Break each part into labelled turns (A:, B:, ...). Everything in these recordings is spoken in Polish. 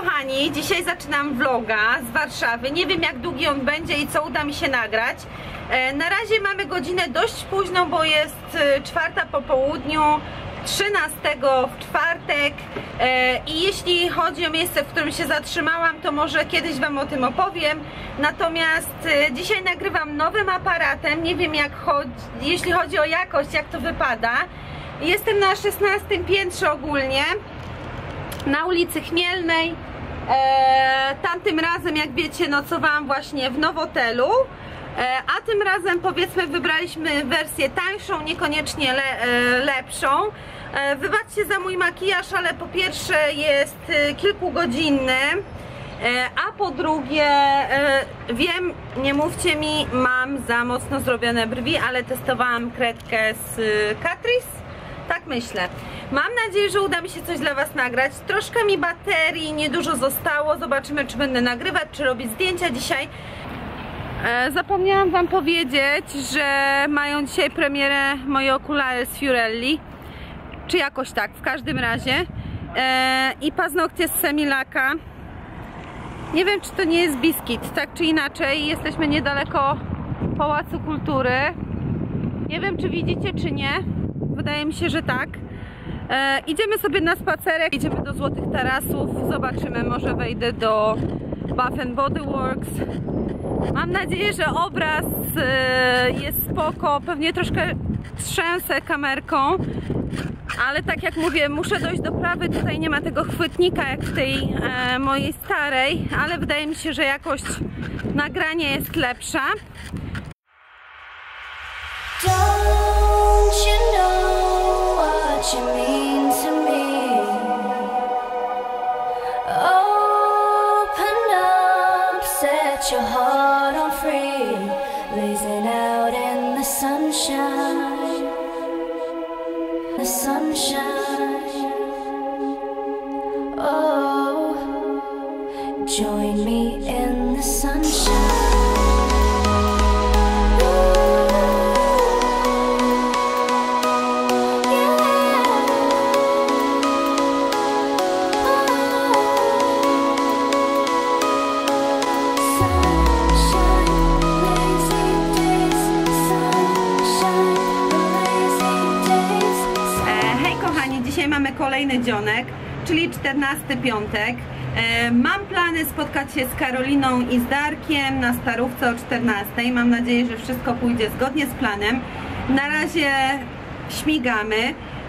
A: kochani, dzisiaj zaczynam vloga z Warszawy. Nie wiem jak długi on będzie i co uda mi się nagrać. E, na razie mamy godzinę dość późną, bo jest e, czwarta po południu, 13 w czwartek e, i jeśli chodzi o miejsce, w którym się zatrzymałam, to może kiedyś Wam o tym opowiem. Natomiast dzisiaj nagrywam nowym aparatem, nie wiem jak chodzi, jeśli chodzi o jakość, jak to wypada. Jestem na 16 piętrze ogólnie na ulicy Chmielnej. E, tamtym razem, jak wiecie, nocowałam właśnie w Nowotelu. E, a tym razem powiedzmy wybraliśmy wersję tańszą, niekoniecznie le, e, lepszą. E, wybaczcie za mój makijaż, ale po pierwsze jest kilkugodzinny. A po drugie, wiem, nie mówcie mi, mam za mocno zrobione brwi, ale testowałam kredkę z Catrice tak myślę. Mam nadzieję, że uda mi się coś dla Was nagrać. Troszkę mi baterii, niedużo zostało. Zobaczymy, czy będę nagrywać, czy robić zdjęcia dzisiaj. E, zapomniałam Wam powiedzieć, że mają dzisiaj premierę moje okulary z Fiorelli. Czy jakoś tak, w każdym razie. E, I paznokcie z Semilaka. Nie wiem, czy to nie jest biskit, tak czy inaczej. Jesteśmy niedaleko Pałacu Kultury. Nie wiem, czy widzicie, czy nie. Wydaje mi się, że tak. E, idziemy sobie na spacerek, idziemy do Złotych Tarasów, zobaczymy, może wejdę do Bath and Body Works. Mam nadzieję, że obraz e, jest spoko, pewnie troszkę trzęsę kamerką, ale tak jak mówię, muszę dojść do prawy, tutaj nie ma tego chwytnika jak w tej e, mojej starej, ale wydaje mi się, że jakość nagrania jest lepsza.
B: Don't you know your heart on free, blazing out in the sunshine.
A: Kolejny dzionek, czyli 14 piątek. E, Mam plany spotkać się z Karoliną i z Darkiem na starówce o 14. Mam nadzieję, że wszystko pójdzie zgodnie z planem. Na razie śmigamy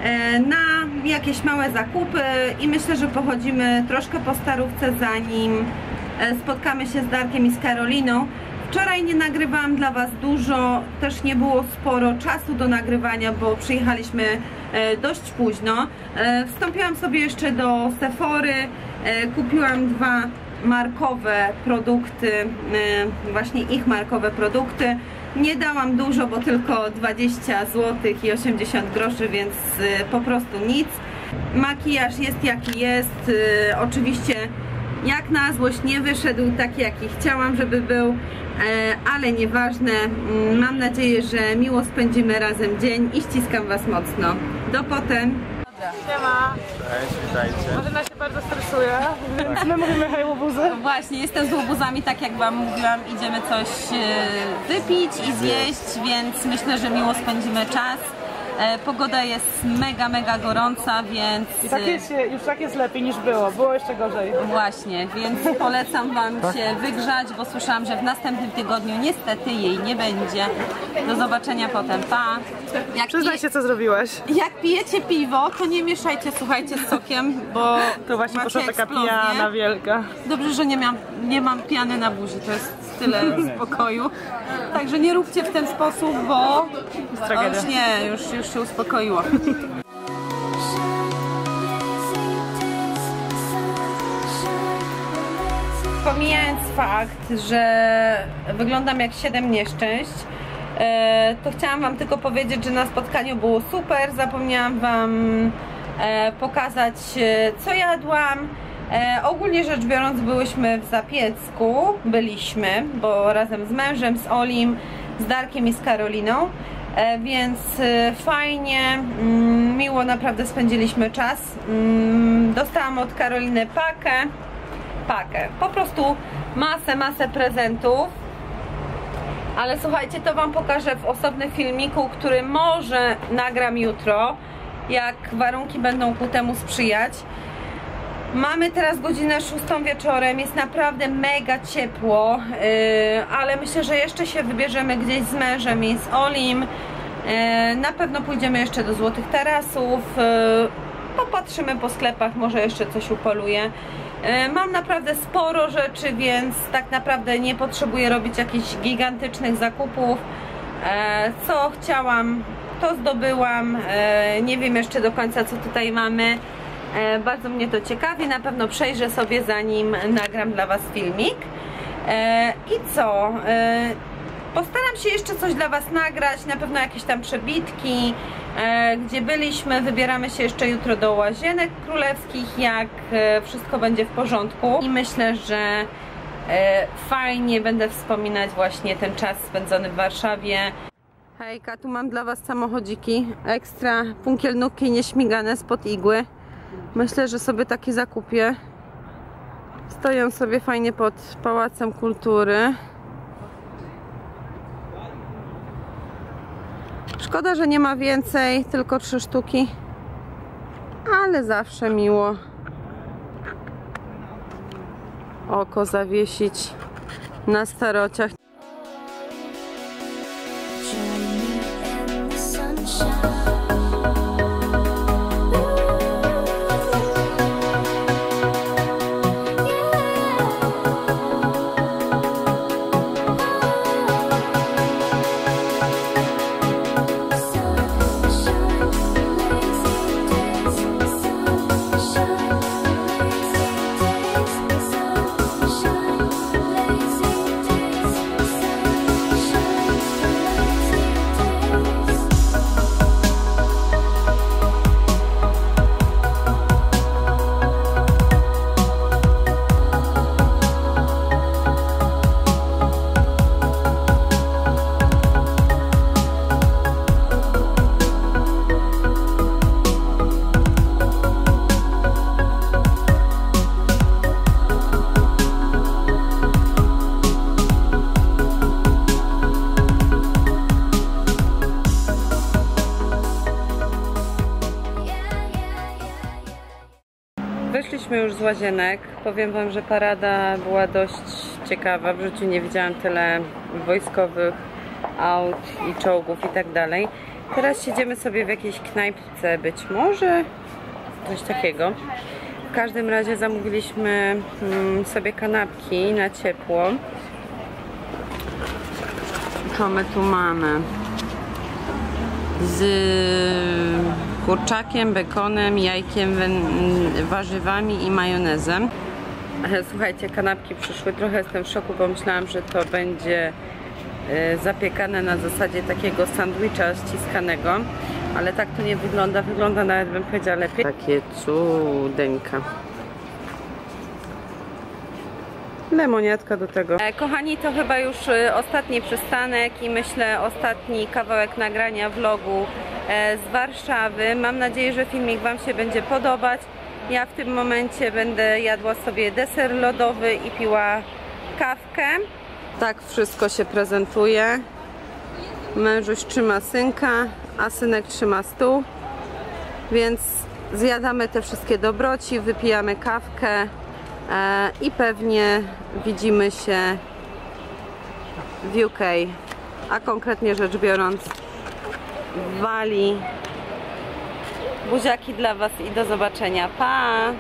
A: e, na jakieś małe zakupy i myślę, że pochodzimy troszkę po starówce zanim e, spotkamy się z Darkiem i z Karoliną. Wczoraj nie nagrywałam dla Was dużo, też nie było sporo czasu do nagrywania, bo przyjechaliśmy e, dość późno. E, Wstąpiłam sobie jeszcze do Sephory, e, kupiłam dwa markowe produkty, właśnie ich markowe produkty. Nie dałam dużo, bo tylko 20 zł i 80 groszy, więc po prostu nic. Makijaż jest jaki jest, oczywiście jak na złość nie wyszedł taki jaki chciałam, żeby był, e, ale nieważne. Mm, Mam nadzieję, że miło spędzimy razem dzień i ściskam Was mocno. Do potem.
C: Siema.
D: Cześć, witajcie.
C: Martyna się bardzo stresuje, więc my mówimy hej łobuzy.
A: Właśnie, jestem z łobuzami, tak jak Wam mówiłam, idziemy coś e, wypić i zjeść, więc myślę, że miło spędzimy czas. E, Pogoda jest mega, mega gorąca, więc...
C: I tak jest, już tak jest lepiej niż było, było jeszcze gorzej.
A: Właśnie, więc polecam Wam się wygrzać, bo słyszałam, że w następnym tygodniu niestety jej nie będzie. Do zobaczenia potem, pa! Jak,
C: Przyznaj się co zrobiłaś.
A: jak pijecie piwo, to nie mieszajcie, słuchajcie, z sokiem, bo
C: To właśnie
A: macie
C: poszła taka
A: eksplozję.
C: pijana wielka.
A: Dobrze, że nie mam, nie mam piany na buzi, to jest tyle spokoju. Także nie róbcie w ten sposób, bo o, już nie, już, już się uspokoiło. Pomijając fakt, że wyglądam jak 7 nieszczęść, e, to chciałam Wam tylko powiedzieć, że na spotkaniu było super. Zapomniałam Wam e, pokazać, e, co jadłam. Ogólnie rzecz biorąc, byłyśmy w Zapiecku, byliśmy, bo razem z mężem, z Olim, z Darkiem i z Karoliną. E, więc e, fajnie, mm, miło naprawdę spędziliśmy czas. Mm, Dostałam od Karoliny pakę. pakę. Po prostu masę, masę prezentów. Ale słuchajcie, to Wam pokażę w osobnym filmiku, który może nagram jutro, jak warunki będą ku temu sprzyjać. Mamy teraz godzinę 6 wieczorem, jest naprawdę mega ciepło, yy, ale myślę, że jeszcze się wybierzemy gdzieś z mężem i z Olim. Yy, na pewno pójdziemy jeszcze do Złotych Tarasów, yy, popatrzymy po sklepach, może jeszcze coś upoluję. Yy, Mam naprawdę sporo rzeczy, więc tak naprawdę nie potrzebuję robić jakichś gigantycznych zakupów. E, Co chciałam, to zdobyłam. E, Nie wiem jeszcze do końca, co tutaj mamy. E, Bardzo mnie to ciekawi, na pewno przejrzę sobie zanim nagram dla Was filmik. E, I co? E, Postaram się jeszcze coś dla Was nagrać, na pewno jakieś tam przebitki, gdzie byliśmy. Wybieramy się jeszcze jutro do Łazienek Królewskich, jak wszystko będzie w porządku. I myślę, że fajnie będę wspominać właśnie ten czas spędzony w Warszawie. Hejka, tu mam dla Was samochodziki ekstra punkielnówki nieśmigane spod igły. Myślę, że sobie takie zakupię. Stoją sobie fajnie pod Pałacem Kultury. Szkoda, że nie ma więcej, tylko trzy sztuki. Ale zawsze miło oko zawiesić na starociach.
B: In the sunshine.
A: Łazienek. Powiem Wam, że parada była dość ciekawa. W życiu nie widziałam tyle wojskowych aut i czołgów i tak dalej. Teraz siedzimy sobie w jakiejś knajpce, być może coś takiego. W każdym razie zamówiliśmy mm, sobie kanapki na ciepło. Co my tu mamy? z kurczakiem, bekonem, jajkiem, warzywami i majonezem. Słuchajcie, kanapki przyszły. Trochę jestem w szoku, bo myślałam, że to będzie e, zapiekane na zasadzie takiego sandwicha ściskanego, ale tak to nie wygląda. Wygląda nawet bym powiedziała lepiej. Takie cudeńka. Lemoniatka do tego. E, Kochani, to chyba już e, ostatni przystanek i myślę ostatni kawałek nagrania vlogu z Warszawy. Mam nadzieję, że filmik Wam się będzie podobać. Ja w tym momencie będę jadła sobie deser lodowy i piła kawkę. Tak wszystko się prezentuje. Mężuś trzyma synka, a synek trzyma stół. Więc zjadamy te wszystkie dobroci, wypijamy kawkę e, i pewnie widzimy się w UK, a konkretnie rzecz biorąc w Walii. Buziaki dla Was i do zobaczenia. Pa!